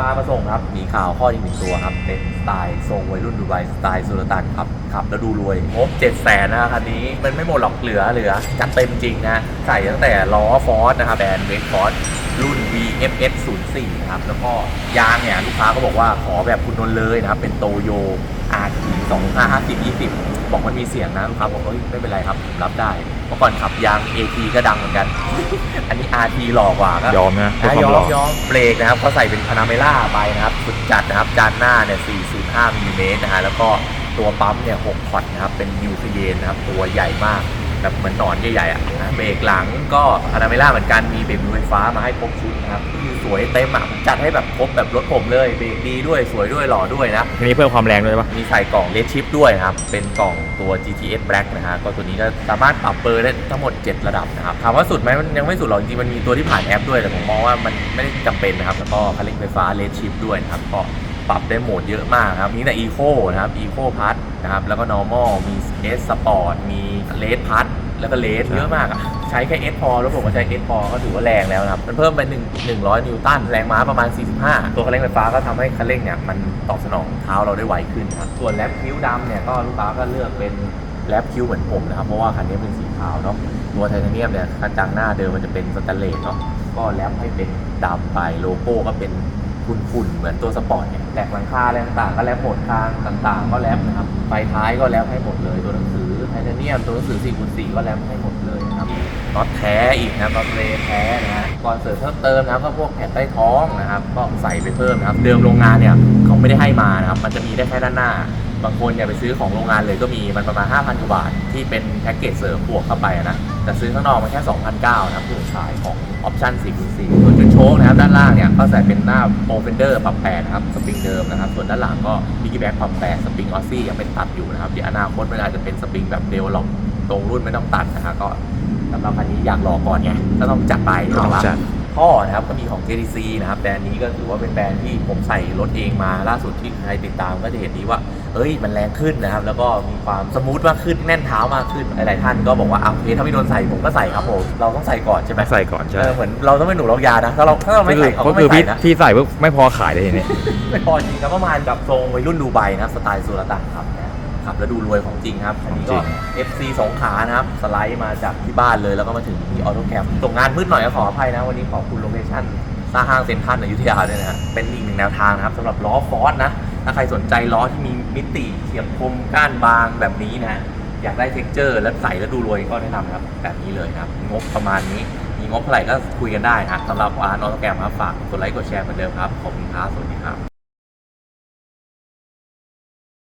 มามาส่งครับ มีข่าวข้ออีกหนึ่งตัวครับ เป็นสไตล์ทรงวัยรุ่นดูไบสไตล์สุลต่านครับขับแล้วดูรวยงบเจ็ดแสนนะคันนี้มันไม่หมดหรอกเหลือเหลือจัดเต็มจริงนะใส่ตั้งแต่ล้อฟอร์สนะครับแบรนด์เวกฟอร์สรุ่น VFS 0 4นะครับแล้วก็ยางเนี่ยลูกค้าก็บอกว่าขอแบบคุณนนเลยนะครับ เป็นโตโย RT 2550 20 บอกมันมีเสียงนะลูกค้าบอกเฮ้ยไม่เป็นไรครับรับได้ มื่อก่อนขับยาง AT ก็ดังเหมือนกัน อันนี้ RT หล่อกว่าก็ยอมนะเพื่ออะความยอหล่มอยอมเบรกนะครับเขาใส่เป็นพานาเมล่าไปนะครับสุดจัดนะครับจานหน้าเนี่ย 405มิลลิเมตรนะฮะแล้วก็ตัวปั๊มเนี่ย 6 พอร์ตนะครับเป็นนิวเคลียนนะครับตัวใหญ่มาก แบบเหมือนหนอนใหญ่ๆอะนะเบรกหลังก็พานาเมล่าเหมือนกันมีเบรกมือไฟฟ้ามาให้ครบชุดนะครับคือสวยเต็มอะผมจัดให้แบบครบแบบรถผมเลยเบรกดีด้วยสวยด้วยหล่อด้วยนะทีนี้เพิ่มความแรงด้วยปะมีใส่กล่องเลดชิปด้วยนะครับ เป็นกล่องตัว GTS Black นะฮะก็ตัวนี้ก็สามารถปรับเบอร์ได้ทั้งหมด 7 ระดับนะครับถามว่าสุดไหมมันยังไม่สุดหรอกจริงๆมันมีตัวที่ผ่านแอปด้วยแต่ผมมองว่ามันไม่ได้จำเป็นนะครับแล้วก็คันเร่งไฟฟ้าเลดชิปด้วยนะครับก็ ปรับได้โหมดเยอะมากครับ มีแต่ Eco นะครับ Eco Plus นะครับ แล้วก็ Normal มี S Sport มี l a d Plus แล้วก็เลสเยอะมากอะใช้แค่ S พอแล้วผมก็ใช้ S พอก็ถือว่าแรงแล้วนะครับ มันเพิ่มเป็น1 100 นิวตัน แรงม้าประมาณ 45 ตัวคันเร่งไฟฟ้าก็ทำให้คันเร่งเนี่ย มันตอบสนองเท้าเราได้ไวขึ้นนะครับ ส่วนแรปคิ้วดำเนี่ย ก็ลูกค้าก็เลือกเป็นแรปคิ้วเหมือนผมนะครับ เพราะว่าคันนี้เป็นสีขาวเนาะ ตัวไทเทเนียมเนี่ยกระจังหน้าเดิมมันจะเป็นสแตนเลสเนาะ ก็แรปให้เป็นดำไป โลโก้ก็เป็น ฝุ่นๆเหมือนตัวสปอร์ตเนี่ยแหลกหลังคาอะไรต่างๆ ก็แรปหมดคางต่างๆ ก็แรปนะครับไฟท้ายก็แรปให้หมดเลยตัวหนังสือไทเทเนียมตัวหนังสือ4คูณ4ก็แรปให้หมดเลยนะครับน็อตแท้อีกนะครับน็อตเลแท้นะฮะก่อนเสริมเพิ่มเติมนะครับก็พวกแผ่นใต้ท้องนะครับก็ใส่ไปเพิ่มนะครับ เดิมโรงงานเนี่ยเขาไม่ได้ให้มานะครับมันจะมีได้แค่ด้านหน้าบางคนเนี่ยไปซื้อของโรงงานเลยก็มีมันประมาณ5,000กว่าบาทที่เป็นแพ็กเกจเสริมบวกเข้าไปนะ แต่ซื้อข้างนอกมาแค่ 2,900นะครับคือขายของออปชั่น4คูณ4ส่วนจุดโชคนะครับด้านล่างเนี่ยก็ใส่เป็นหน้าโปรเฟนเดอร์ปรับแปดนะครับสปริงเดิมนะครับ ส่วนด้านหลังก็บิกแบ็กปรับแปดสปริงออซซี่ยังเป็นตัดอยู่นะครับเดี๋ยวอนาคตมันอาจจะเป็นสปริงแบบเดลล็อกตรงรุ่นไม่ต้องตัดนะฮะก็สำหรับคันนี้อยากรอก่อนไงก็ต้องจัดไปต้องนะครับจัด ท่อนะครับก็มีของ JDC นะครับแบรนด์นี้ก็ถือว่าเป็นแบรนด์ที่ผมใส่รถเองมาล่าสุดที่ใครติดตามก็จะเห็นดีว่าเอ้ยมันแรงขึ้นนะครับ แล้วก็มีความสมูทมากขึ้นแน่นเท้ามากขึ้นหลายๆท่านก็บอกว่าอ้าวเฮ้ยถ้าไม่โดนใส่ผมก็ใส่ครับผมเราต้องใส่ก่อนใช่ไหมใส่ก่อนใช่เออเหมือนเราต้องไม่หนูล็อกยานะถ้าเราถ้าเราไม่ก็คือใส่เขาก็ก็คือไม่พี่ใส่นะ พี่ใส่ปุ๊บไม่พอขายเลยทีนี้ ไม่พอจริงครับประมาณกับทรงวัยรุ่นดูไบนะครับสไตล์สุลต่านครับนะ ครับแล้วดูรวยของจริงครับอันนี้จริก็ง FC สองขานะครับ สไลด์มาจากที่บ้านเลยแล้วก็มาถึงที่ออโต้แคมส่งงานมืดหน่อยก็ขออภัยนะ วันนี้ขอบคุณโลเคชั่นหน้าห้างเซ็นทรัลอยุธยาด้วยนะฮะเป็นอีกหนึ่งแนวทางนะครับสำหรับล้อฟอสนะ ถ้าใครสนใจล้อที่มีมิติเฉียบคมก้านบางแบบนี้นะอยากได้เท็กเจอร์แล้วใส่แล้วดูรวยก็แนะนำครับ แบบนี้เลยนะครับ งบประมาณนี้ มีงบเท่าไหร่ก็คุยกันได้นะสำหรับร้านออโต้แกรมครับฝากกดไลค์กดแชร์เหมือนเดิมครับ ขอบคุณครับสวัสดีครับ